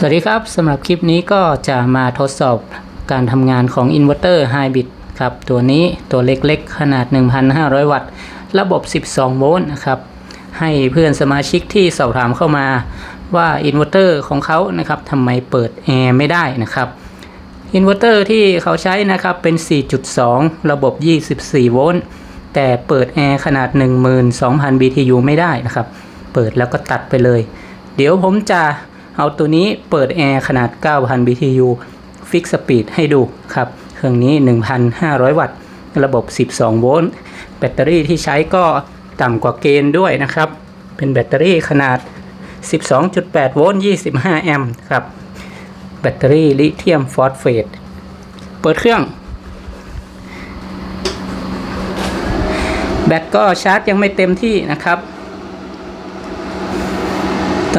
สวัสดีครับสำหรับคลิปนี้ก็จะมาทดสอบการทำงานของอินเวอร์เตอร์ไฮบริดครับ ตัวนี้ตัวเล็กๆ ขนาด 1,500 วัตต์ ระบบ 12 โวลต์นะครับ ให้เพื่อนสมาชิกที่สอบถามเข้ามาว่าอินเวอร์เตอร์ของเขานะครับทำไมเปิดแอร์ไม่ได้นะครับอินเวอร์เตอร์ที่เขาใช้นะครับเป็น 4.2 ระบบ 24 โวลต์ แต่เปิดแอร์ขนาด 12,000 BTU ไม่ได้นะครับ เปิดแล้วก็ตัดไปเลย เดี๋ยวผมจะ เอาตัวนี้เปิดแอร์ขนาด 9,000 BTU ฟิกสปีดให้ดูครับ เครื่องนี้ 1,500 วัตต์ ระบบ 12 โวลต์ แบตเตอรี่ที่ใช้ก็ต่ำกว่าเกณฑ์ด้วยนะครับ เป็นแบตเตอรี่ขนาด 12.8 โวลต์ 25 แอมป์ครับ แบตเตอรี่ลิเธียมฟอสเฟต เปิดเครื่อง แบตก็ชาร์จยังไม่เต็มที่นะครับ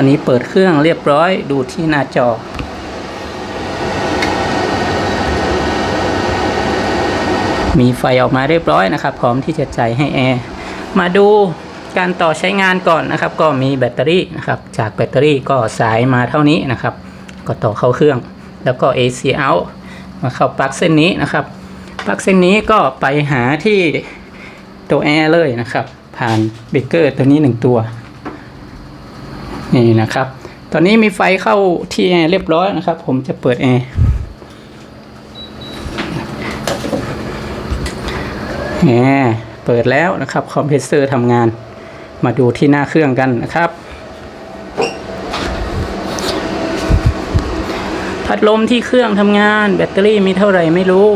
ตอนนี้เปิดเครื่องเรียบร้อยดูที่หน้าจอ มีไฟออกมาเรียบร้อยนะครับ พร้อมที่จะจ่ายให้แอร์มาดูการต่อใช้งานก่อนนะครับ ก็มีแบตเตอรี่นะครับ จากแบตเตอรี่ก็สายมาเท่านี้นะครับ ก็ต่อเข้าเครื่อง แล้วก็ AC out มาเข้าปลั๊กเส้นนี้นะครับปลั๊กเส้นนี้ก็ไปหาที่ตัวแอร์เลยนะครับ ผ่านเบรกเกอร์ตัวนี้หนึ่งตัว นี่นะครับ ตอนนี้มีไฟเข้าที่แอร์เรียบร้อยนะครับ ผมจะเปิดแอร์แอร์เปิดแล้วนะครับ คอมเพรสเซอร์ทำงาน มาดูที่หน้าเครื่องกันนะครับ พัดลมที่เครื่องทำงาน แบตเตอรี่มีเท่าไหร่ไม่รู้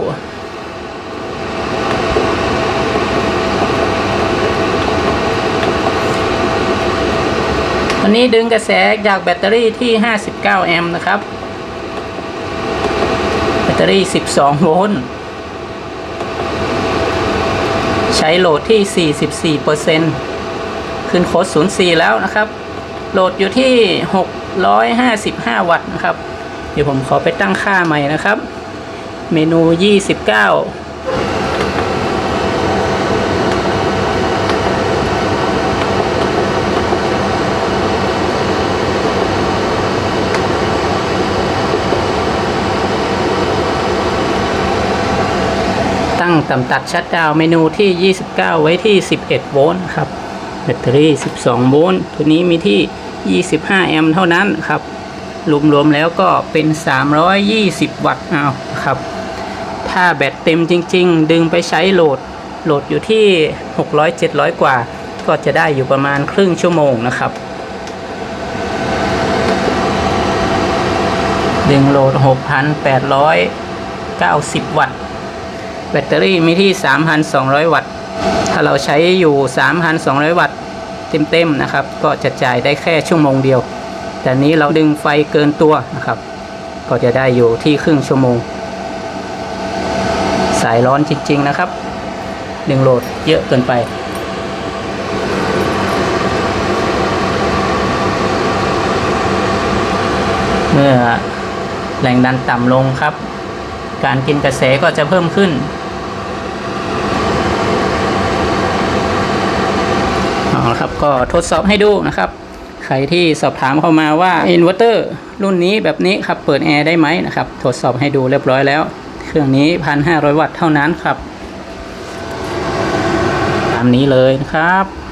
วันนี้ดึงกระแสจากแบตเตอรี่ที่ 59 แอมป์นะครับ แบตเตอรี่ 12 โวลต์ ใช้โหลดที่ 44%ขึ้นโค้ด04 แล้วนะครับ โหลดอยู่ที่ 655 วัตต์นะครับ เดี๋ยวผมขอไปตั้งค่าใหม่นะครับ เมนู 29 ตั้งต่ำตัดชัดดาวเมนูที่ 29 ไว้ที่ 11 โวลต์ครับแบตเตอรี่ 12 โวลต์ตัวนี้มีที่ 25 แอมป์เท่านั้นครับรวมๆแล้วก็เป็น 320 วัตต์เอาครับ ถ้าแบตเต็มจริง ๆ ดึงไปใช้โหลดโหลดอยู่ที่ 600-700 กว่า ก็จะได้อยู่ประมาณครึ่งชั่วโมงนะครับ ดึงโหลด 6,890 วัตต์ แบตเตอรี่มีที่ 3,200 วัตต์ ถ้าเราใช้อยู่ 3,200 วัตต์เต็มๆนะครับ ก็จะจ่ายได้แค่ชั่วโมงเดียว แต่นี้เราดึงไฟเกินตัวนะครับ ก็จะได้อยู่ที่ครึ่งชั่วโมง สายร้อนจริง ๆ นะครับ ดึงโหลดเยอะเกินไปเมื่อแรงดันต่ำลงครับ การกินกระแสก็จะเพิ่มขึ้นะครับ ก็ทดสอบให้ดูนะครับ ใครที่สอบถามเข้ามาว่าอินเวอร์เตอร์รุ่นนี้แบบนี้ครับเปิดแอร์ได้ไหมนะครับ ทดสอบให้ดูเรียบร้อยแล้ว เครื่องนี้ 1,500 วัตต์เท่านั้นครับ ตามนี้เลยนะครับ